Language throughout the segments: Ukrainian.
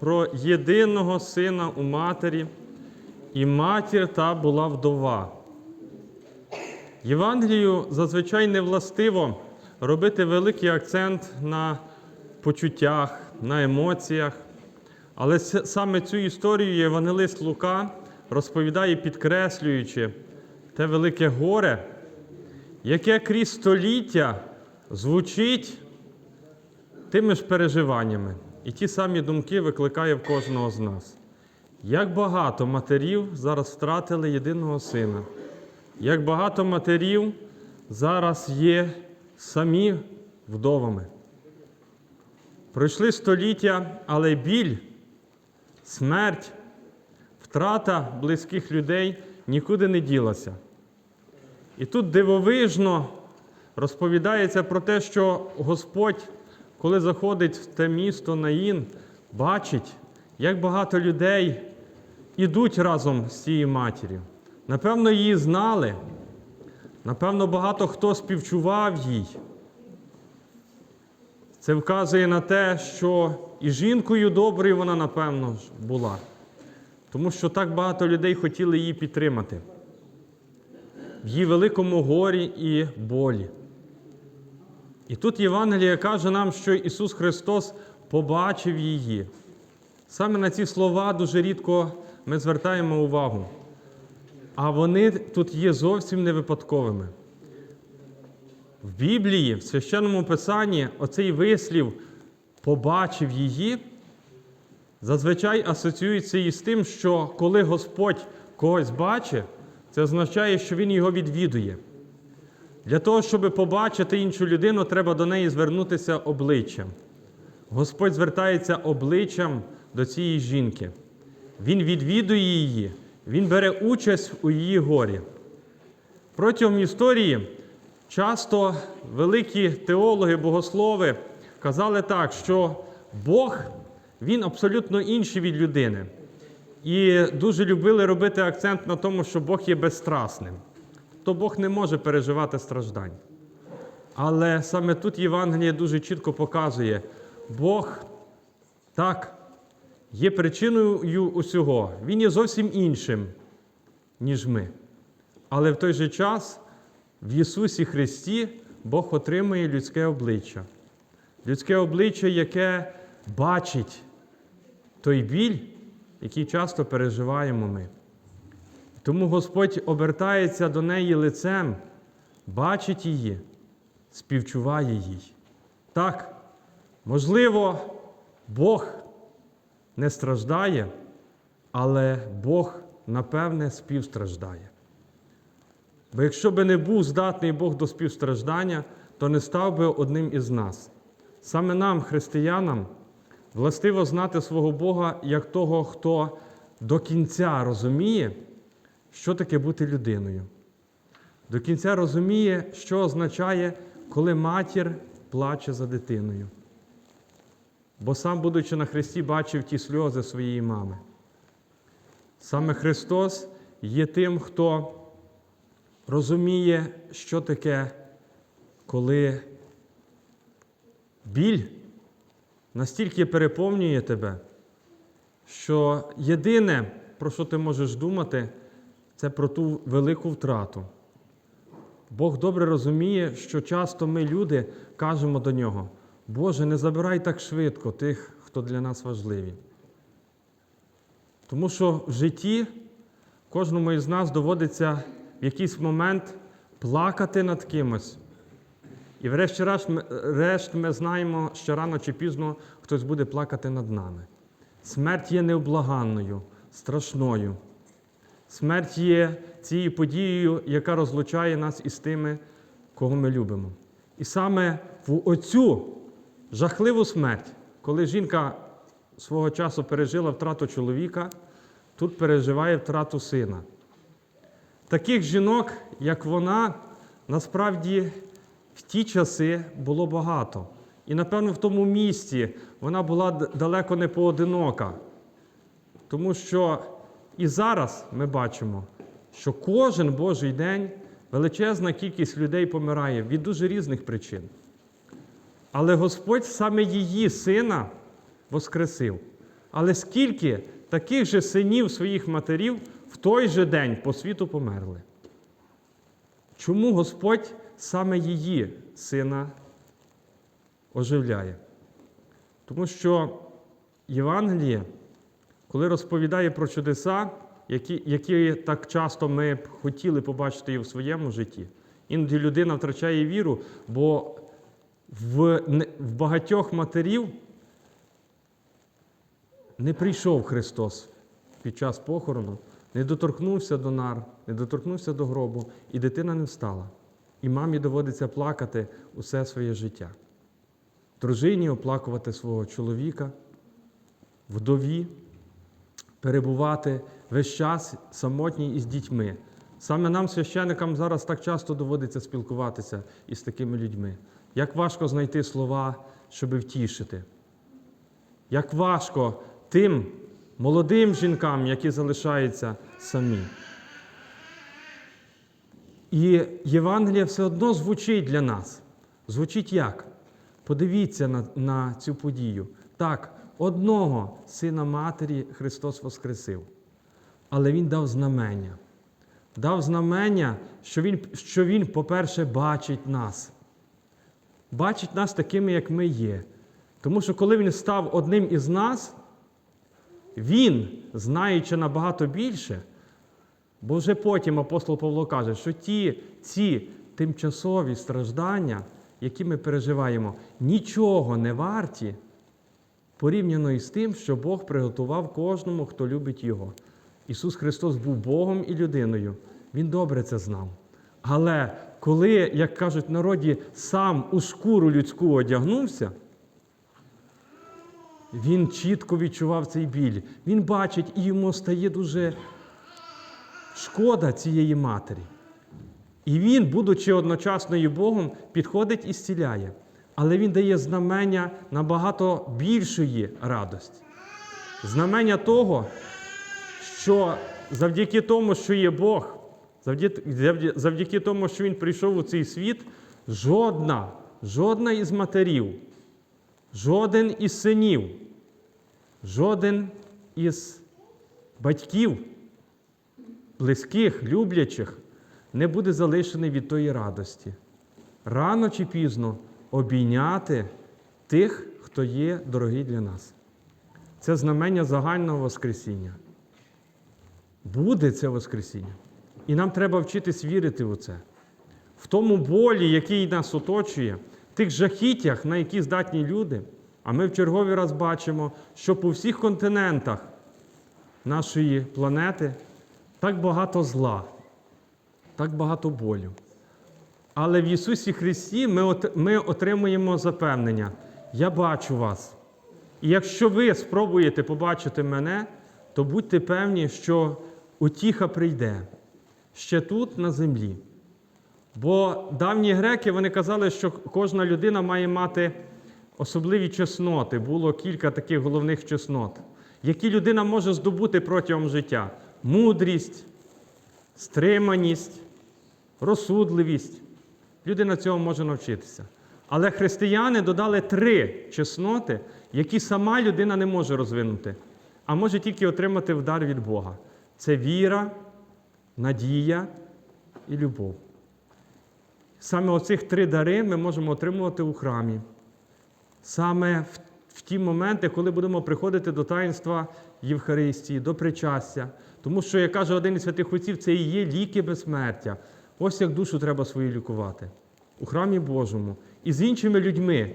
про єдиного сина у матері, і матір та була вдова. Євангелію зазвичай не властиво робити великий акцент на почуттях, на емоціях. Але саме цю історію Євангелист Лука розповідає, підкреслюючи те велике горе, яке крізь століття звучить тими ж переживаннями. І ті самі думки викликає в кожного з нас. Як багато матерів зараз втратили єдиного сина, як багато матерів зараз є самі вдовами. Пройшли століття, але біль, смерть, втрата близьких людей нікуди не ділася. І тут дивовижно розповідається про те, що Господь, коли заходить в те місто Наїн, бачить, як багато людей ідуть разом з цією матір'ю. Напевно, її знали, напевно, багато хто співчував їй. Це вказує на те, що і жінкою доброю вона, напевно, була, тому що так багато людей хотіли її підтримати в її великому горі і болі. І тут Євангелія каже нам, що Ісус Христос побачив її. Саме на ці слова дуже рідко ми звертаємо увагу. А вони тут є зовсім не випадковими. В Біблії, в священному Писанні, оцей вислів побачив її, зазвичай асоціюється із тим, що коли Господь когось бачить, це означає, що Він його відвідує. Для того, щоб побачити іншу людину, треба до неї звернутися обличчям. Господь звертається обличчям до цієї жінки. Він відвідує її, Він бере участь у її горі. Протягом історії часто великі теологи, богослови казали так, що Бог він абсолютно інший від людини. І дуже любили робити акцент на тому, що Бог є безстрастним. То Бог не може переживати страждань. Але саме тут Євангеліє дуже чітко показує, Бог так є причиною усього. Він є зовсім іншим, ніж ми. Але в той же час в Ісусі Христі Бог отримує людське обличчя. Людське обличчя, яке бачить той біль, який часто переживаємо ми. Тому Господь обертається до неї лицем, бачить її, співчуває їй. Так, можливо, Бог не страждає, але Бог, напевне, співстраждає. Бо якщо би не був здатний Бог до співстраждання, то не став би одним із нас. Саме нам, християнам, властиво знати свого Бога як того, хто до кінця розуміє, що таке бути людиною. До кінця розуміє, що означає, коли матір плаче за дитиною. Бо сам, будучи на Христі, бачив ті сльози своєї мами. Саме Христос є тим, хто розуміє, що таке, коли біль настільки переповнює тебе, що єдине, про що ти можеш думати, це про ту велику втрату. Бог добре розуміє, що часто ми, люди, кажемо до нього: Боже, не забирай так швидко тих, хто для нас важливі. Тому що в житті кожному із нас доводиться в якийсь момент плакати над кимось. І врешті-решт ми, знаємо, що рано чи пізно хтось буде плакати над нами. Смерть є необлаганною, страшною. Смерть є цією подією, яка розлучає нас із тими, кого ми любимо. І саме в оцю жахливу смерть, коли жінка свого часу пережила втрату чоловіка, тут переживає втрату сина. Таких жінок, як вона, насправді в ті часи було багато. І, напевно, в тому місті вона була далеко не поодинока. Тому що і зараз ми бачимо, що кожен Божий день величезна кількість людей помирає від дуже різних причин. Але Господь саме її сина воскресив. Але скільки таких же синів своїх матерів в той же день по світу померли? Чому Господь саме її сина оживляє? Тому що Євангеліє, коли розповідає про чудеса, які, які так часто ми б хотіли побачити і в своєму житті, іноді людина втрачає віру, бо в, в багатьох матерів не прийшов Христос під час похорону, не доторкнувся до нар, не доторкнувся до гробу, і дитина не встала. І мамі доводиться плакати усе своє життя. Дружині оплакувати свого чоловіка, вдові, перебувати весь час самотній із дітьми. Саме нам, священикам, зараз так часто доводиться спілкуватися із такими людьми. Як важко знайти слова, щоб втішити. Як важко тим молодим жінкам, які залишаються самі. І Євангеліє все одно звучить для нас. Звучить як? Подивіться на, на цю подію. Так, одного сина матері Христос Воскресив, але Він дав знамення. Дав знамення, що Він, що він по-перше, бачить нас. Бачить нас такими, як ми є. Тому що коли Він став одним із нас, Він, знаючи набагато більше, Бо вже потім апостол Павло каже, що ті ці тимчасові страждання, які ми переживаємо, нічого не варті порівняно із тим, що Бог приготував кожному, хто любить Його. Ісус Христос був Богом і людиною. Він добре це знав. Але коли, як кажуть народі, сам у шкуру людську одягнувся, він чітко відчував цей біль. Він бачить і йому стає дуже шкода цієї матері. І він, будучи одночасно і Богом, підходить і зціляє. Але він дає знамення набагато більшої радості. Знамення того, що завдяки тому, що є Бог, завдяки, тому, що Він прийшов у цей світ, жодна, жодна із матерів, жоден із синів, жоден із батьків близьких, люблячих, не буде залишений від тої радості. Рано чи пізно обійняти тих, хто є дорогий для нас. Це знамення загального Воскресіння. Буде це Воскресіння. І нам треба вчитись вірити у це. В тому болі, який нас оточує, в тих жахіттях, на які здатні люди. А ми в черговий раз бачимо, що по всіх континентах нашої планети так багато зла, так багато болю. Але в Ісусі Христі ми, от, ми отримуємо запевнення: я бачу вас. І якщо ви спробуєте побачити мене, то будьте певні, що утіха прийде ще тут, на землі. Бо давні греки вони казали, що кожна людина має мати особливі чесноти. Було кілька таких головних чеснот, які людина може здобути протягом життя: мудрість, стриманість, розсудливість. Людина цього може навчитися. Але християни додали три чесноти, які сама людина не може розвинути, а може тільки отримати в дар від Бога. Це віра, надія і любов. Саме оцих три дари ми можемо отримувати у храмі. Саме в ті моменти, коли будемо приходити до таїнства Євхаристії, до причастя. Тому що, як каже один із святих отців, це і є ліки безсмертя. Ось як душу треба свою лікувати у храмі Божому і з іншими людьми.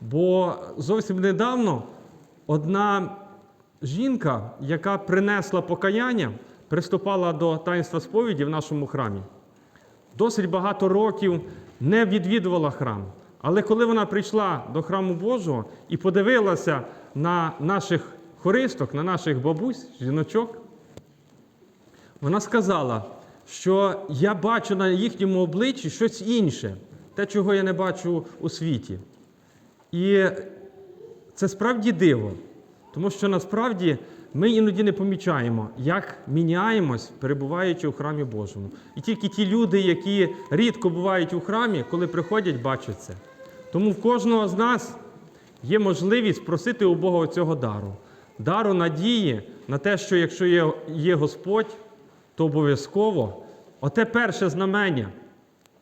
Бо зовсім недавно одна жінка, яка принесла покаяння, приступала до таїнства сповіді в нашому храмі. Досить багато років не відвідувала храм. Але коли вона прийшла до храму Божого і подивилася на наших хористок, на наших бабусь, жіночок, вона сказала, що я бачу на їхньому обличчі щось інше, те, чого я не бачу у світі. І це справді диво, тому що насправді ми іноді не помічаємо, як міняємось, перебуваючи у храмі Божому. І тільки ті люди, які рідко бувають у храмі, коли приходять, бачать це. Тому в кожного з нас є можливість просити у Бога цього дару. дару надії на те, що якщо є, Господь, то обов'язково оте перше знамення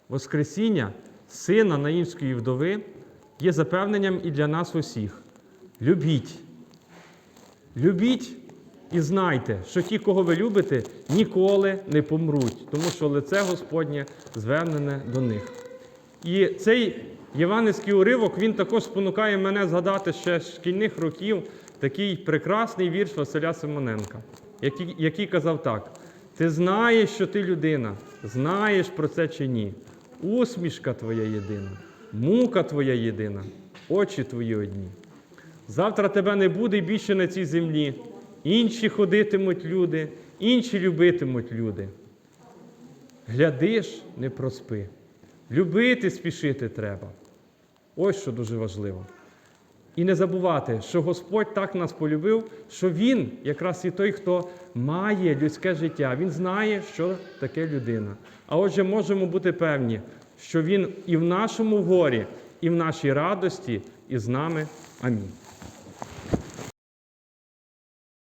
Воскресіння сина наївської вдови є запевненням і для нас усіх. Любіть. Любіть і знайте, що ті, кого ви любите, ніколи не помруть, тому що лице Господнє звернене до них. І цей євангельський уривок він також спонукає мене згадати ще з шкільних років такий прекрасний вірш Василя Симоненка, який, який казав так: ти знаєш, що ти людина, знаєш про це чи ні. Усмішка твоя єдина, мука твоя єдина, очі твої одні. Завтра тебе не буде більше на цій землі. Інші ходитимуть люди, інші любитимуть люди. Глядиш, не проспи. Любити спішити треба. Ось що дуже важливо. І не забувати, що Господь так нас полюбив, що Він якраз і той, хто має людське життя. Він знає, що таке людина. А отже, можемо бути певні, що Він і в нашому горі, і в нашій радості, і з нами. Амінь.